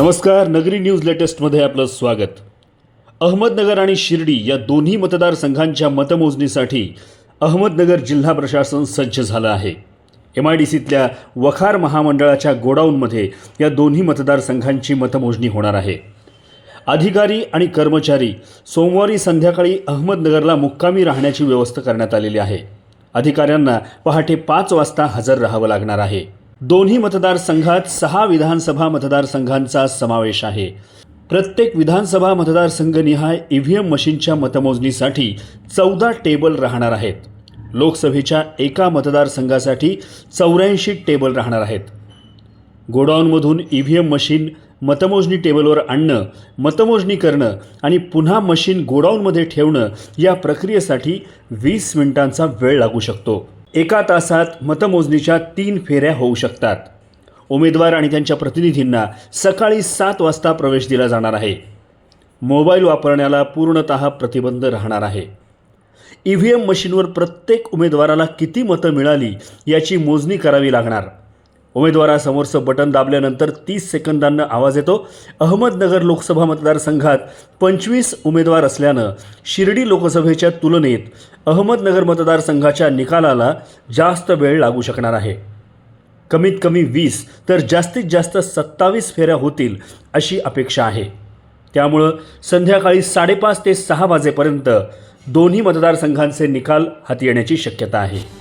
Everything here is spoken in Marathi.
नमस्कार नगरी न्यूज लेटेस्टमध्ये आपलं स्वागत. अहमदनगर आणि शिर्डी या दोन्ही मतदारसंघांच्या मतमोजणीसाठी अहमदनगर जिल्हा प्रशासन सज्ज झालं आहे. एम आय डी सीतल्या वखार महामंडळाच्या गोडाऊनमध्ये या दोन्ही मतदारसंघांची मतमोजणी होणार आहे. अधिकारी आणि कर्मचारी सोमवारी संध्याकाळी अहमदनगरला मुक्कामी राहण्याची व्यवस्था करण्यात आलेली आहे. अधिकाऱ्यांना पहाटे पाच वाजता हजर राहावं लागणार आहे. दोन्ही मतदारसंघात सहा विधानसभा मतदारसंघांचा समावेश आहे. प्रत्येक विधानसभा मतदारसंघनिहाय ई व्ही एम मशीनच्या मतमोजणीसाठी चौदा टेबल राहणार आहेत. लोकसभेच्या एका मतदारसंघासाठी चौऱ्याऐंशी टेबल राहणार आहेत. गोडाऊनमधून ई व्ही एम मशीन मतमोजणी टेबलवर आणणं मतमोजणी करणं आणि पुन्हा मशीन गोडाऊनमध्ये ठेवणं या प्रक्रियेसाठी वीस मिनिटांचा वेळ लागू शकतो. एका तासात मतमोजणीच्या तीन फेऱ्या होऊ शकतात. उमेदवार आणि त्यांच्या प्रतिनिधींना सकाळी सात वाजता प्रवेश दिला जाणार आहे. मोबाईल वापरण्याला पूर्णतः प्रतिबंध राहणार आहे. ई व्ही एम मशीनवर प्रत्येक उमेदवाराला किती मतं मिळाली याची मोजणी करावी लागणार. उमेदवारासमोरचं बटन दाबल्यानंतर तीस सेकंदांना आवाज येतो. अहमदनगर लोकसभा मतदारसंघात पंचवीस उमेदवार असल्यानं शिर्डी लोकसभेच्या तुलनेत अहमदनगर मतदारसंघाच्या निकालाला जास्त वेळ लागू शकणार आहे. कमीत कमी वीस तर जास्तीत जास्त सत्तावीस फेऱ्या होतील अशी अपेक्षा आहे. त्यामुळं संध्याकाळी साडेपाच ते सहा वाजेपर्यंत दोन्ही मतदारसंघांचे निकाल हाती येण्याची शक्यता आहे.